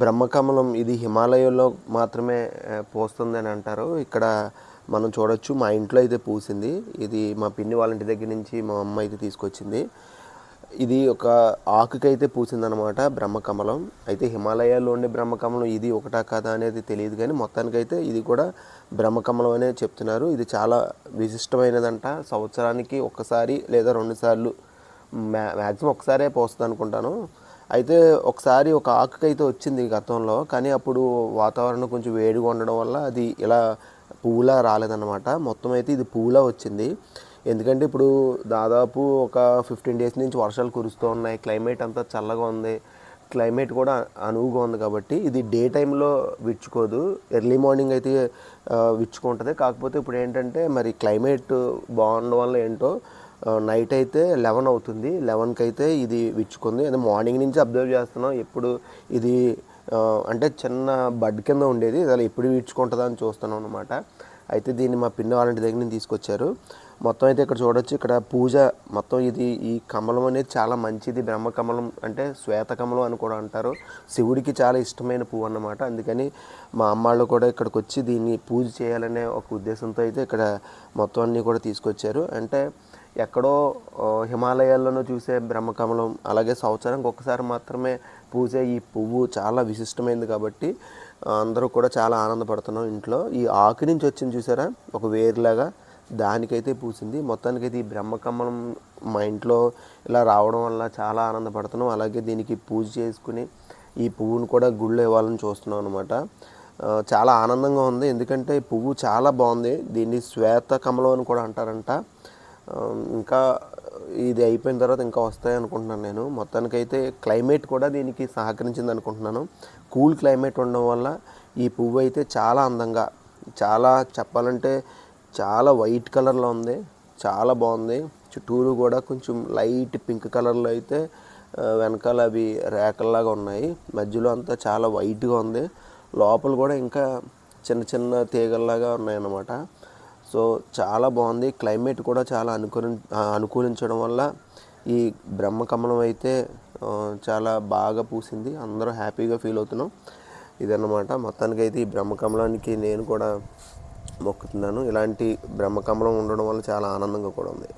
బ్రహ్మకమలం ఇది హిమాలయంలో మాత్రమే పోస్తుంది అని అంటారు. ఇక్కడ మనం చూడొచ్చు మా ఇంట్లో అయితే పూసింది. ఇది మా పిన్ని వాళ్ళ ఇంటి దగ్గర నుంచి మా అమ్మ అయితే తీసుకొచ్చింది. ఇది ఒక ఆకుకైతే పూసిందనమాట బ్రహ్మకమలం. అయితే హిమాలయాల్లో ఉండే బ్రహ్మకమలం ఇది ఒకటా కదా అనేది తెలియదు కానీ మొత్తానికైతే ఇది కూడా బ్రహ్మకమలం అనే చెప్తున్నారు. ఇది చాలా విశిష్టమైనదంట. సంవత్సరానికి ఒకసారి లేదా రెండుసార్లు మ్యా మ్యాక్సిమం ఒకసారే పోస్తుంది అనుకుంటాను అయితే ఒకసారి ఒక ఆకుకైతే వచ్చింది గతంలో కానీ అప్పుడు వాతావరణం కొంచెం వేడిగా ఉండడం వల్ల అది ఇలా పువ్వులా రాలేదన్నమాట. మొత్తం అయితే ఇది పువ్వులా వచ్చింది. ఎందుకంటే ఇప్పుడు దాదాపు ఒక ఫిఫ్టీన్ డేస్ నుంచి వర్షాలు కురుస్తూ ఉన్నాయి. క్లైమేట్ అంతా చల్లగా ఉంది. క్లైమేట్ కూడా అనువుగా ఉంది కాబట్టి ఇది డే టైంలో విచ్చుకోదు. ఎర్లీ మార్నింగ్ అయితే విచ్చుకుంటుంది. కాకపోతే ఇప్పుడు ఏంటంటే మరి క్లైమేట్ బాగుండడం వల్ల ఏంటో నైట్ అయితే లెవెన్ అవుతుంది. లెవెన్కి అయితే ఇది విచ్చుకుంది. అదే మార్నింగ్ నుంచి అబ్జర్వ్ చేస్తున్నాం. ఎప్పుడు ఇది అంటే చిన్న బడ్ కింద ఉండేది. అలా ఎప్పుడు విచ్చుకుంటుందా అని చూస్తున్నాం అనమాట అయితే దీన్ని మా పిన్ని వాళ్ళంటి దగ్గర నుంచి తీసుకొచ్చారు. మొత్తం అయితే ఇక్కడ చూడొచ్చు. ఇక్కడ పూజ మొత్తం ఇది ఈ కమలం అనేది చాలా మంచిది. బ్రహ్మ కమలం అంటే శ్వేత కమలం అని కూడా అంటారు. శివుడికి చాలా ఇష్టమైన పువ్వు అన్నమాట. అందుకని మా అమ్మాళ్ళు కూడా ఇక్కడికి వచ్చి దీన్ని పూజ చేయాలనే ఒక ఉద్దేశంతో అయితే ఇక్కడ మొత్తం అన్నీ కూడా తీసుకొచ్చారు. అంటే ఎక్కడో హిమాలయాల్లోనూ చూసే బ్రహ్మకమలం అలాగే సంవత్సరానికి ఒకసారి మాత్రమే పూసే ఈ పువ్వు చాలా విశిష్టమైనది కాబట్టి అందరూ కూడా చాలా ఆనందపడుతున్నాం ఇంట్లో. ఈ ఆకు నుంచి వచ్చింది చూసారా? ఒక వేరులాగా దానికైతే పూసింది. మొత్తానికైతే ఈ బ్రహ్మకమలం మా ఇంట్లో ఇలా రావడం వల్ల చాలా ఆనందపడుతున్నాం. అలాగే దీనికి పూజ చేసుకుని ఈ పువ్వును కూడా గుళ్ళు ఇవ్వాలని చూస్తున్నాం అనమాట చాలా ఆనందంగా ఉంది. ఎందుకంటే ఈ పువ్వు చాలా బాగుంది. దీన్ని శ్వేత కమలం అని కూడా అంటారంట. ఇంకా ఇది అయిపోయిన తర్వాత ఇంకా వస్తాయి అనుకుంటున్నాను నేను. మొత్తానికైతే క్లైమేట్ కూడా దీనికి సహకరించింది అనుకుంటున్నాను. కూల్ క్లైమేట్ ఉండడం వల్ల ఈ పువ్వు అయితే చాలా అందంగా చాలా చెప్పాలంటే చాలా వైట్ కలర్లో ఉంది చాలా బాగుంది. చుట్టూరు కూడా కొంచెం లైట్ పింక్ కలర్లో అయితే వెనకాల అవి రేకల్లాగా ఉన్నాయి. మధ్యలో అంతా చాలా వైట్గా ఉంది. లోపల కూడా ఇంకా చిన్న చిన్న తీగల్లాగా ఉన్నాయన్నమాట. సో చాలా బాగుంది. క్లైమేట్ కూడా చాలా అనుకూలి అనుకూలించడం వల్ల ఈ బ్రహ్మకమలం అయితే చాలా బాగా పూసింది. అందరూ హ్యాపీగా ఫీల్ అవుతున్నాం. ఇదన్నమాట. మొత్తానికి అయితే ఈ బ్రహ్మకమలానికి నేను కూడా మొక్కుతున్నాను. ఇలాంటి బ్రహ్మకమలం ఉండడం వల్ల చాలా ఆనందంగా కూడా ఉంది.